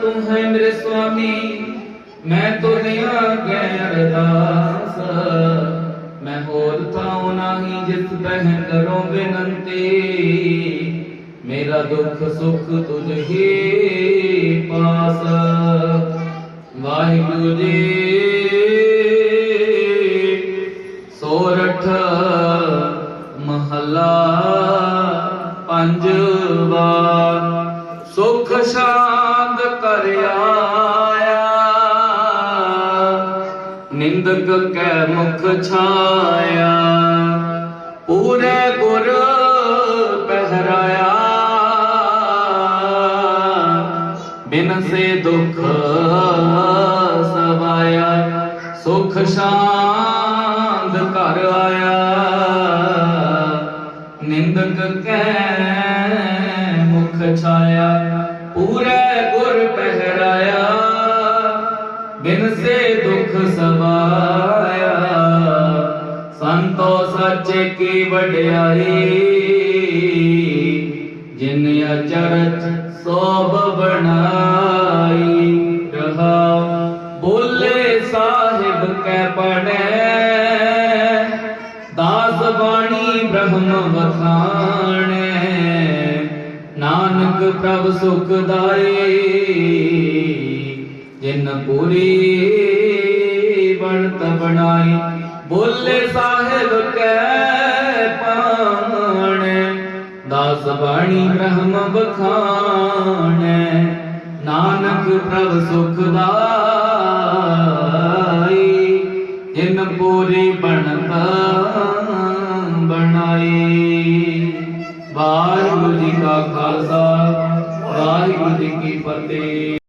ਤੂੰ ਹੈ ਮੇਰੇ ਸੁਆਮੀ, ਮੈਂ ਤੁਰਿਆ ਗੈ ਅਰਦਾਸ ਮੈਂ ਹੋਰ ਥਾਉ ਨਹੀਂ ਜਿਸ ਬਹਿ ਕਰੋ ਬੇਨੰਤੀ। ਮੇਰਾ ਦੁੱਖ ਸੁਖ ਤੁਝ ਹੀ ਪਾਸ। ਵਾਹਿਗੁਰੂ ਜੀ, ਸੋਰਠ ਮਹੱਲਾ ਪੰਜਵਾ, ਸੁਖ ਸ਼ਾਂਤ ਨਿੰਦਕ ਕੈ ਮੁਖ ਛਾਇਆ। ਪੂਰੇ ਗੁਰ ਪਹਿਰਾਇਆ। ਬਿਨ ਦੁਖ ਸਵਾਇਆ। ਸੁਖ ਸ਼ਾਂਤ ਘਰ ਆਇਆ। ਨਿੰਦਕ ਕੈ ਮੁਖ ਛਾਇਆ। ਪੂਰੇ ਸੰਤੋ ਕੀ ਵਡਿਆਈ? ਜਿਨ ਅਚਰਜ ਸੋਭ ਬਣਾਈ ਰਹਾ, ਬੋਲੇ ਸਾਹਿਬ ਕੈ ਪੜੈ ਦਾਸ ਬਾਣੀ ਬ੍ਰਹਮ ਵਖਾਣੈ। ਨਾਨਕ ਪ੍ਰਭ ਸੁਖ ਦਾਈ, ਜਿਨ ਪੂਰੀ ਬਣਤ ਬਣਾਈ। ਬੋਲੇ ਸਾਹਿਬ ਕੈ ਦਾਸ ਬਾਣੀ ਬ੍ਰਹਮ ਬਖਾਣੈ ਨਾਨਕ ਪ੍ਰਭ ਸੁਖ ਦਾਈ, ਜਿਨ ਪੂਰੀ ਬਣਤ ਬਣਾਈ। ਵਾਹਿਗੁਰੂ ਜੀ ਕਾ ਖਾਲਸਾ, ਵਾਹਿਗੁਰੂ ਜੀ ਕੀ ਫਤਿਹ।